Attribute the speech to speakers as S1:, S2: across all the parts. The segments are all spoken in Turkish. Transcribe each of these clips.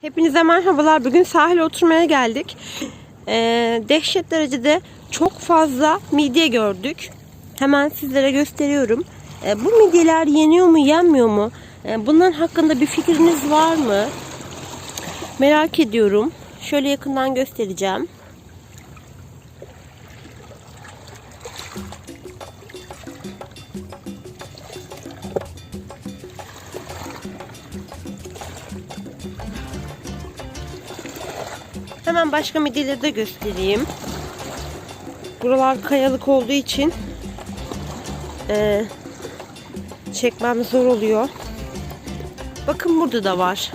S1: Hepinize merhabalar. Bugün sahile oturmaya geldik. Ee, dehşet derecede çok fazla midye gördük. Hemen sizlere gösteriyorum. Ee, bu midyeler yeniyor mu, yenmiyor mu? Ee, bunların hakkında bir fikriniz var mı? Merak ediyorum. Şöyle yakından göstereceğim. Hemen başka midyeleri de göstereyim. Buralar kayalık olduğu için eee, çekmem zor oluyor. Bakın burada da var.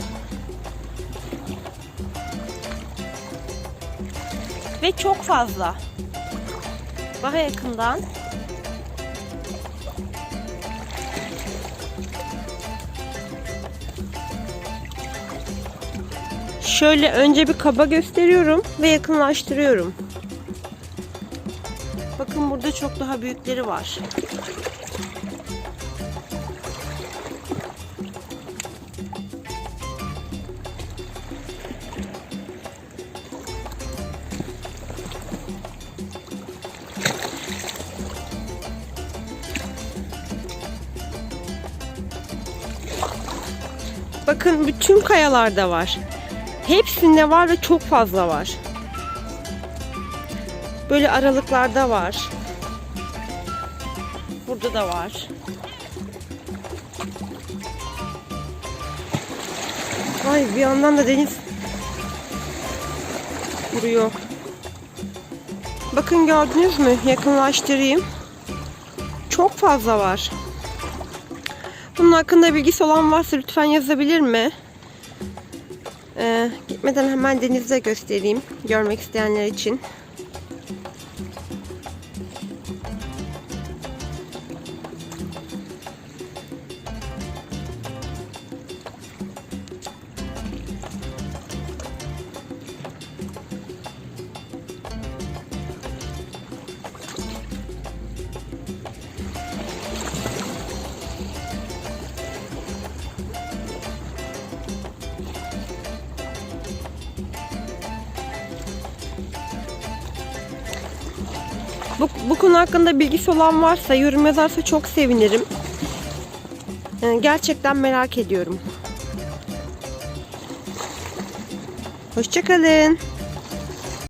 S1: Ve çok fazla. Daha yakından. Şöyle önce bir kaba gösteriyorum ve yakınlaştırıyorum. Bakın burada çok daha büyükleri var. Bakın bütün kayalarda var. Hepsinde var ve çok fazla var. Böyle aralıklarda var. Burada da var. Ay bir yandan da deniz vuruyor. Bakın gördünüz mü? Yakınlaştırayım. Çok fazla var. Bunun hakkında bilgisi olan varsa lütfen yazabilir mi? Ee, gitmeden hemen denize göstereyim. Görmek isteyenler için. Bu, bu konu hakkında bilgisi olan varsa yorum yazarsa çok sevinirim. Ee, gerçekten merak ediyorum. Hoşçakalın.